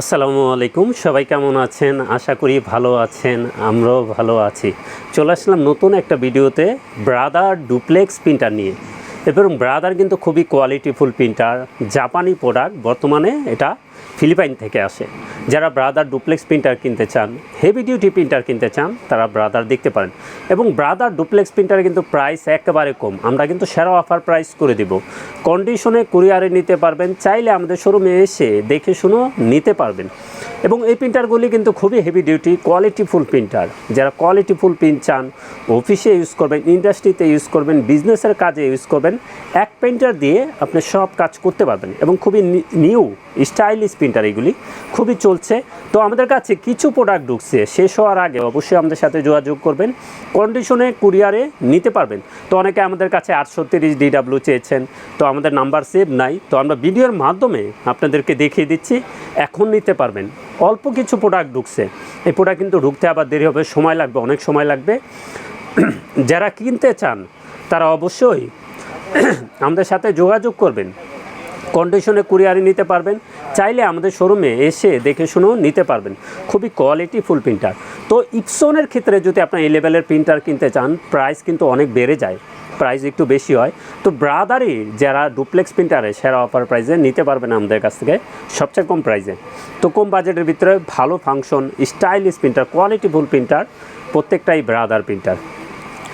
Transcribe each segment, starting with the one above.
আসসালামু আলাইকুম। সবাই কেমন আছেন? আশা করি ভালো আছেন। আমরাও ভালো আছি। চলে আসলাম নতুন একটা ভিডিওতে ব্রাদার ডুপ্লেক্স প্রিন্টার নিয়ে। এবং ব্রাদার কিন্তু খুবই কোয়ালিটিফুল প্রিন্টার, জাপানি প্রোডাক্ট বর্তমানে এটা ফিলিপাইন থেকে আসে। যারা ব্রাদার ডুপ্লেক্স প্রিন্টার কিনতে চান, হেভি ডিউটি প্রিন্টার কিনতে চান, তারা ব্রাদার দেখতে পারেন। এবং ব্রাদার ডুপ্লেক্স প্রিন্টারে কিন্তু প্রাইস একেবারে কম। আমরা কিন্তু সেরা অফার প্রাইস করে দিব। কন্ডিশনে কুরিয়ারে নিতে পারবেন, চাইলে আমাদের শোরুমে এসে দেখে শুনো নিতে পারবেন। এবং এই প্রিন্টারগুলি কিন্তু খুবই হেভি ডিউটি কোয়ালিটিফুল প্রিন্টার। যারা কোয়ালিটিফুল প্রিন্ট চান, অফিসে ইউজ করবেন, ইন্ডাস্ট্রিতে ইউজ করবেন, বিজনেসের কাজে ইউজ করবেন, এক প্রিন্টার দিয়ে আপনি সব কাজ করতে পারবেন। এবং খুবই নিউ, স্টাইলিশ প্রিন্টার এগুলি খুবই চলছে। তো আমাদের কাছে কিছু প্রোডাক্ট ঢুকছে, শেষ হওয়ার আগে অবশ্যই আমাদের সাথে যোগাযোগ করবেন কন্ডিশনে কুরিয়ারে নিতে পারবেন। তো অনেকে আমাদের কাছে আটশো তিরিশ ডিডাব্লিউ চেয়েছেন, তো আমাদের নাম্বার সেভ নাই। তো আমরা ভিডিওর মাধ্যমে আপনাদেরকে দেখিয়ে দিচ্ছি, এখন নিতে পারবেন। অল্প কিছু প্রোডাক্ট ঢুকছে, এই প্রোডাক্ট কিন্তু ঢুকতে আবার দেরি হবে, সময় লাগবে, অনেক সময় লাগবে। যারা কিনতে চান, তারা অবশ্যই আমাদের সাথে যোগাযোগ করবেন। কন্ডিশনে কুরিয়ারে নিতে পারবেন। চাইলে আমাদের শোরুমে এসে দেখে শুনেও নিতে পারবেন। খুবই কোয়ালিটি ফুল প্রিন্টার তো ইপসনের ক্ষেত্রে যদি আপনার এই লেভেলের প্রিন্টার কিনতে চান প্রাইস কিন্তু অনেক বেড়ে যায়। প্রাইস একটু বেশি হয়। তো ব্রাদারই যারা ডুপ্লেক্স প্রিন্টারে সেরা অফার প্রাইসে নিতে পারবেন আমাদের কাছ থেকে সবচেয়ে কম প্রাইসে তো কম বাজেটের ভিতরে ভালো function stylish printer quality full printer প্রত্যেকটাই ব্রাদার প্রিন্টার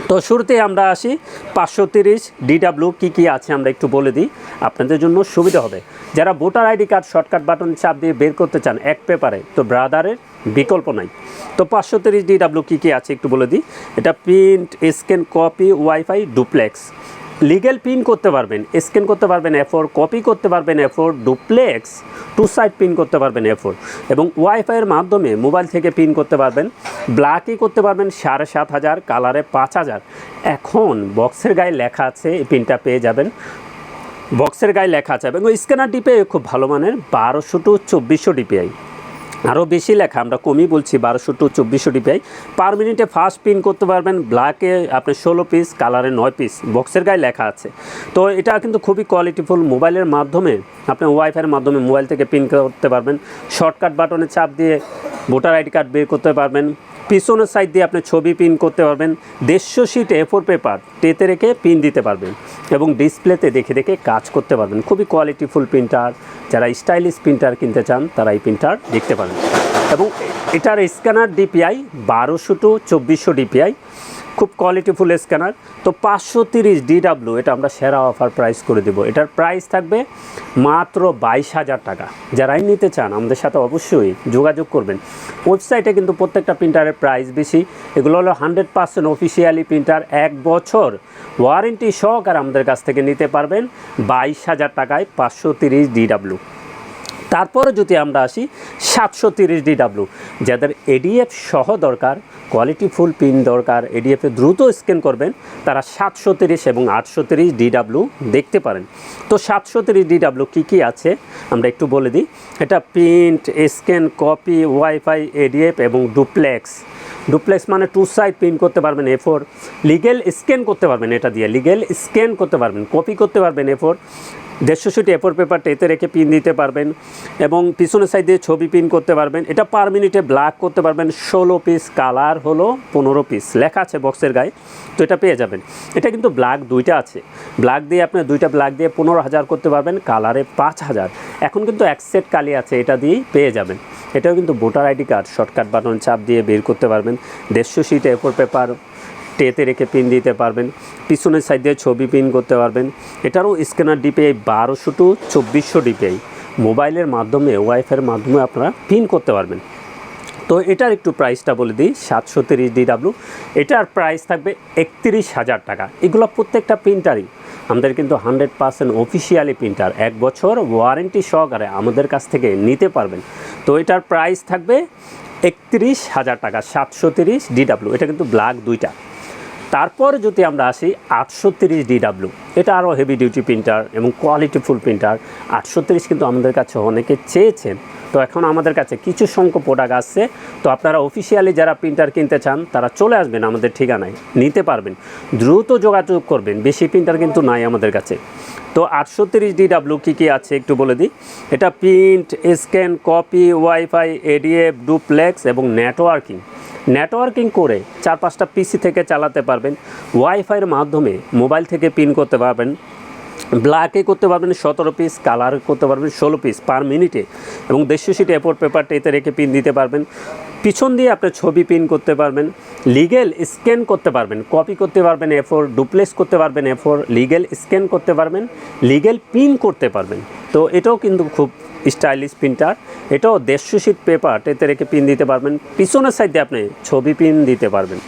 তো শুরুতে আমরা আসি। পাঁচশো তিরিশ ডিডাব্লিউ কী কী আছে আমরা একটু বলে দিই। আপনাদের জন্য সুবিধা হবে। যারা voter ID card, shortcut button চাপ দিয়ে বের করতে চান এক পেপারে, তো ব্রাদারের বিকল্প নাই। তো পাঁচশো তিরিশ ডিডাব্লিউ কী কী আছে একটু বলে দিই। এটা print scan copy WiFi duplex legal print করতে পারবেন, স্ক্যান করতে পারবেন এফোর কপি করতে পারবেন A four duplex, two side print করতে পারবেন এফোর এবং ওয়াইফাইয়ের মাধ্যমে মোবাইল থেকে পিন করতে পারবেন, ব্ল্যাকই করতে পারবেন সাড়ে সাত হাজার, কালারে পাঁচ হাজার। এখন বক্সের গায়ে লেখা আছে, এই পিনটা পেয়ে যাবেন। বক্সের গায়ে লেখা আছে এবং স্ক্যানার ডিপিআই খুব ভালো মানের, বারোশো টু চব্বিশশো ডিপিআই। আরও বেশি লেখা, আমরা কমই বলছি বারোশো টু চব্বিশশো ডিপিআই। পার মিনিটে ফার্স্ট পিন করতে পারবেন ব্ল্যাকে আপনি ষোলো পিস কালারে নয় পিস বক্সের গায়ে লেখা আছে। তো এটা কিন্তু খুবই কোয়ালিটিফুল মোবাইলের মাধ্যমে, আপনি ওয়াইফাইয়ের মাধ্যমে মোবাইল থেকে পিন করতে পারবেন। শর্টকাট বাটনে চাপ দিয়ে ভোটার আইডি কার্ড বের করতে পারবেন। পিছনের সাইড দিয়ে আপনি ছবি প্রিন্ট করতে পারবেন। দেড়শো শিট এ ফোর পেপার টেতে রেখে পিন দিতে পারবেন এবং ডিসপ্লেতে দেখে দেখে কাজ করতে পারবেন। খুবই কোয়ালিটিফুল প্রিন্টার যারা স্টাইলিশ প্রিন্টার কিনতে চান, তারা এই প্রিন্টার দেখতে পারেন। এবং এটার স্ক্যানার ডিপিআই বারোশো টু চব্বিশশো ডিপিআই খুব কোয়ালিটিফুল স্ক্যানার তো পাঁচশো তিরিশ ডিডাব্লিউ এটা আমরা সেরা অফার প্রাইস করে দেবো। এটার প্রাইস থাকবে মাত্র বাইশ হাজার টাকা। যারাই নিতে চান, আমাদের সাথে অবশ্যই যোগাযোগ করবেন। ওয়েবসাইটে কিন্তু প্রত্যেকটা প্রিন্টারের প্রাইস বেশি। এগুলো হলো হান্ড্রেড পার্সেন্ট অফিসিয়ালি প্রিন্টার এক বছর ওয়ারেন্টি সহকারে আমাদের কাছ থেকে নিতে পারবেন বাইশ হাজার টাকায় পাঁচশো তিরিশ ডিডাব্লিউ তারপরে যদি আমরা আসি, সাতশো তিরিশ ডিডাব্লিউ। যাদের এডিএফ সহ দরকার কোয়ালিটি ফুল পিন দরকার এডিএফে দ্রুত স্ক্যান করবেন, তারা সাতশো তিরিশ এবং আটশো তিরিশ ডিডাব্লিউ দেখতে পারেন। তো সাতশো তিরিশ ডিডাব্লু কী কী আছে? আমরা একটু বলে দিই। এটা print scan copy WiFi ADF এবং ডুপ্লেক্স ডুপ্লেক্স মানে টু সাইড প্রিন্ট করতে পারবেন এ ফোর লিগেল স্ক্যান করতে পারবেন এটা দিয়ে। লিগেল স্ক্যান করতে পারবেন কপি করতে পারবেন এ ফোর দেড়শো সিটি এফোর পেপারটা এতে রেখে পিন দিতে পারবেন এবং পিছনের সাইড দিয়ে ছবি পিন করতে পারবেন। এটা পার মিনিটে ব্ল্যাক করতে পারবেন। ষোলো পিস কালার হলো পনেরো পিস লেখা আছে বক্সের গায়ে। তো এটা পেয়ে যাবেন। এটা কিন্তু ব্ল্যাক দুইটা আছে। ব্ল্যাক দিয়ে আপনি দুইটা ব্ল্যাক দিয়ে পনেরো হাজার করতে পারবেন। কালারে পাঁচ হাজার। এখন কিন্তু এক সেট কালি আছে। এটা দিয়েই পেয়ে যাবেন। এটাও কিন্তু voter ID card shortcut button চাপ দিয়ে বের করতে পারবেন। দেড়শো সিট এফোর পেপার টেতে রেখে পিন দিতে পারবেন। পিছনের সাইড দিয়ে ছবি পিন করতে পারবেন। এটারও স্ক্যানার ডিপিআই বারোশো টু চব্বিশশো ডিপিআই মোবাইলের মাধ্যমে ওয়াইফাইয়ের মাধ্যমে আপনারা পিন করতে পারবেন। তো এটার একটু প্রাইসটা বলে দিই, সাতশো তিরিশ ডিডাব্লিউ এটার প্রাইস থাকবে একত্রিশ হাজার টাকা। এগুলো প্রত্যেকটা প্রিন্টারই আমাদের কিন্তু হান্ড্রেড পার্সেন্ট অফিসিয়ালি প্রিন্টার এক বছর ওয়ারেন্টি সহকারে আমাদের কাছ থেকে নিতে পারবেন। তো এটার প্রাইস থাকবে একত্রিশ হাজার টাকা, সাতশো তিরিশ ডিডাব্লিউ এটা কিন্তু ব্ল্যাক দুইটা। তারপর যদি আমরা আসি আটশো তিরিশ ডিডাব্লিউ এটা আরও হেভি ডিউটি প্রিন্টার এবং কোয়ালিটিফুল প্রিন্টার আটশো তিরিশ কিন্তু আমাদের কাছে অনেকে চেয়েছেন। তো এখন আমাদের কাছে কিছু সংখ্যক প্রোডাক্ট আসছে তো আপনারা অফিসিয়ালি যারা প্রিন্টার কিনতে চান, তারা চলে আসবেন আমাদের ঠিকানায়, নিতে পারবেন। দ্রুত যোগাযোগ করবেন, বেশি প্রিন্টার কিন্তু নাই আমাদের কাছে। তো আটশো তিরিশ ডিডাব্লিউ কী কী আছে একটু বলে দিই? এটা print scan copy WiFi ADF duplex এবং নেটওয়ার্কিং নেটওয়ার্কিং করে চার পাঁচটা পিসি থেকে চালাতে পারবেন। ওয়াইফাইয়ের মাধ্যমে মোবাইল থেকে পিন করতে পারবেন। ব্ল্যাকে করতে পারবেন সতেরো পিস কালার করতে পারবেন ষোলো পিস পার মিনিটে এবং দেড়শো সিট এপোর্ট পেপারটা এতে রেখে পিন দিতে পারবেন। পিছন দিয়ে আপনি ছবি পিন করতে পারবেন। লিগেল স্ক্যান করতে পারবেন। কপি করতে পারবেন এফোর ডুপ্লেস করতে পারবেন এফোর লিগেল স্ক্যান করতে পারবেন। লিগেল পিন করতে পারবেন। তো এটাও কিন্তু খুব স্টাইলিশ প্রিন্টার এটাও দেড়শো সিট পেপার এতে রেখে পিন দিতে পারবেন। পিছনের সাইডে আপনি ছবি পিন দিতে পারবেন।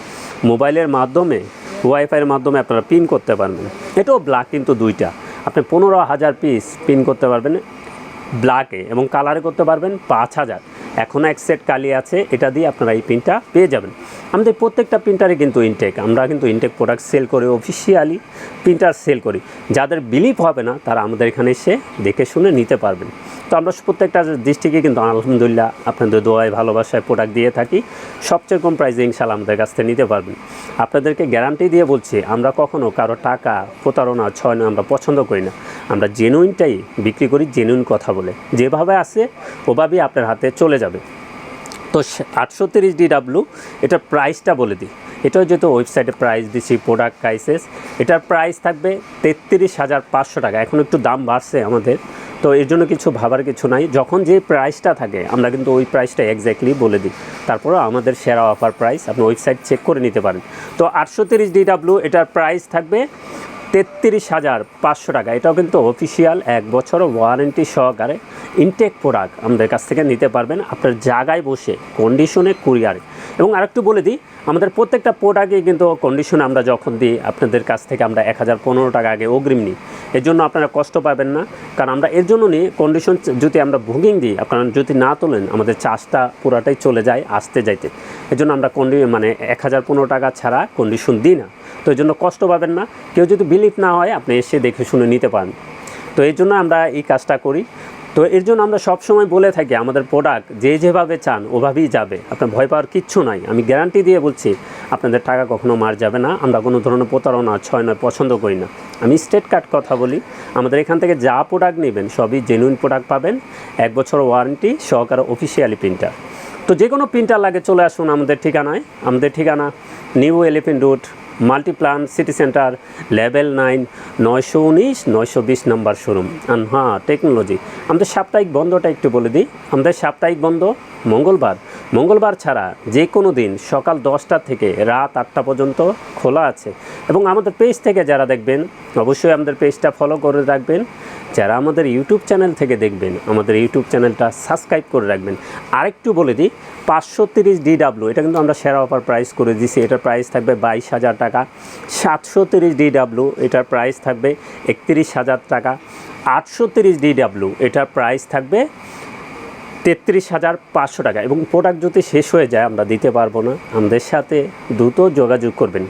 মোবাইলের মাধ্যমে ওয়াইফাইয়ের মাধ্যমে আপনারা পিন করতে পারবেন। এটাও ব্ল্যাক কিন্তু দুইটা। আপনি পনেরো হাজার পিস পিন করতে পারবেন ব্ল্যাকে এবং কালারে করতে পারবেন পাঁচ হাজার। এখনও এক সেট কালি আছে, এটা দিয়ে আপনারা এই পিনটা পেয়ে যাবেন। আমাদের প্রত্যেকটা প্রিন্টারে কিন্তু ইনটেক আমরা কিন্তু ইনটেক প্রোডাক্ট সেল করি অফিসিয়ালি প্রিন্টার সেল করি। যাদের বিলিভ হবে না, তারা আমাদের এখানে এসে দেখে শুনে নিতে পারবেন। তো আমরা প্রত্যেকটা ডিস্ট্রিক্টে কিন্তু আলহামদুলিল্লাহ আপনাদের দোয়ায়, ভালোবাসায় প্রোডাক্ট দিয়ে থাকি। সবচেয়ে কম প্রাইসে ইনশাল্লাহ আমাদের কাছ থেকে নিতে পারবেন। আপনাদেরকে গ্যারান্টি দিয়ে বলছি, আমরা কখনও কারও টাকা, প্রতারণা, ছয় না আমরা পছন্দ করি না। আমরা জেনুইনটাই বিক্রি করি জেনুইন কথা বলে। যেভাবে আসে ওভাবেই আপনার হাতে চলে যাবে। তো আটশো তিরিশ ডিডাব্লু এটার প্রাইসটা বলে দিই। এটাও যেহেতু ওয়েবসাইটে প্রাইস দিচ্ছি প্রোডাক্ট প্রাইসেস এটার প্রাইস থাকবে তেত্রিশ হাজার পাঁচশো টাকা। এখন একটু দাম বাড়ছে আমাদের। তো এর জন্য কিছু ভাবার কিছু নাই। যখন যে প্রাইসটা থাকে, আমরা কিন্তু ওই প্রাইসটা এক্স্যাক্টলি বলে দিই। তারপরেও আমাদের সেরা অফার প্রাইস আপনি ওয়েবসাইট চেক করে নিতে পারেন। তো আটশো তিরিশ ডিডাব্লু এটার প্রাইস থাকবে তেত্রিশ হাজার পাঁচশো টাকা। এটাও কিন্তু অফিসিয়াল এক বছর ওয়ারেন্টি সহকারে ইনটেক প্রোডাক্ট আমাদের কাছ থেকে নিতে পারবেন। আপনার জায়গায় বসে কন্ডিশনে কুরিয়ারে এবং আরেকটু বলে দিই, আমাদের প্রত্যেকটা প্রোডাক্টই কিন্তু কন্ডিশন আমরা যখন দিই, আপনাদের কাছ থেকে আমরা এক হাজার পনেরো টাকা আগে অগ্রিম নিই। এর জন্য আপনারা কষ্ট পাবেন না, কারণ আমরা এর জন্য নিই কন্ডিশন যদি আমরা বুকিং দিই, আপনারা যদি না তোলেন, আমাদের চার্জটা পুরাটাই চলে যায় আসতে যাইতে। এর জন্য আমরা কন্ডি মানে এক হাজার পনেরো টাকা ছাড়া কন্ডিশন দিই না। তো এই জন্য কষ্ট পাবেন না। কেউ যদি বিলিভ না হয়, আপনি এসে দেখে শুনে নিতে পারেন। তো এই জন্য আমরা এই কাজটা করি। তো এর জন্য আমরা সব সময় বলে থাকি, আমাদের প্রোডাক্ট যে যেভাবে চান ওভাবেই যাবে। আপনার ভয় পাওয়ার কিচ্ছু নাই। আমি গ্যারান্টি দিয়ে বলছি, আপনাদের টাকা কখনো মার যাবে না। আমরা কোনো ধরনের প্রতারণা, ছয় নয় পছন্দ করি না। আমি স্টেট কার্ড কথা বলি, আমাদের এখান থেকে যা প্রোডাক্ট নেবেন সবই জেনুইন প্রোডাক্ট পাবেন। এক বছর ওয়ারেন্টি সহকারে অফিসিয়ালি প্রিন্টার তো যে কোনো প্রিন্টার লাগে, চলে আসুন আমাদের ঠিকানায়। আমাদের ঠিকানা New Elephant Road Multiplan City Centre, level nine, নয়শো উনিশ, নয়শো বিশ নাম্বার শোরুম। আর হ্যাঁ টেকনোলজি। আমাদের সাপ্তাহিক বন্ধটা একটু বলে দিই। আমাদের সাপ্তাহিক বন্ধ মঙ্গলবার। মঙ্গলবার ছাড়া যে কোনো দিন সকাল দশটা থেকে রাত আটটা পর্যন্ত খোলা আছে। এবং আমাদের পেজ থেকে যারা দেখবেন, অবশ্যই আমাদের পেজটা ফলো করে রাখবেন। যারা আমাদের ইউটিউব চ্যানেল থেকে দেখবেন, আমাদের ইউটিউব চ্যানেলটা সাবস্ক্রাইব করে রাখবেন। আরেকটু বলে দিই, পাঁচশো তিরিশ ডিডাব্লিউ এটা কিন্তু আমরা সেরা অফার প্রাইস করে দিছি এটার প্রাইস থাকবে বাইশ হাজার টাকা। সাতশো তিরিশ ডিডাব্লিউ এটার প্রাইস থাকবে একত্রিশ হাজার টাকা। আটশো তিরিশ ডিডাব্লিউ এটার প্রাইস থাকবে তেত্রিশ হাজার পাঁচশো টাকা। এবং প্রোডাক্ট যদি শেষ হয়ে যায়, আমরা দিতে পারব না। আমাদের সাথে দ্রুত যোগাযোগ করবেন।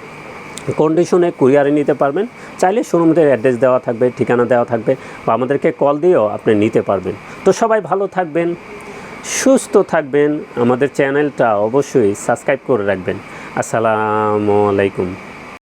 কন্ডিশনে কুরিয়ারে নিতে পারবেন। চাইলে শোরুমদের অ্যাড্রেস দেওয়া থাকবে, ঠিকানা দেওয়া থাকবে বা আমাদেরকে কল দিয়েও আপনি নিতে পারবেন। তো সবাই ভালো থাকবেন, সুস্থ থাকবেন। আমাদের চ্যানেলটা অবশ্যই সাবস্ক্রাইব করে রাখবেন। আসসালামু আলাইকুম।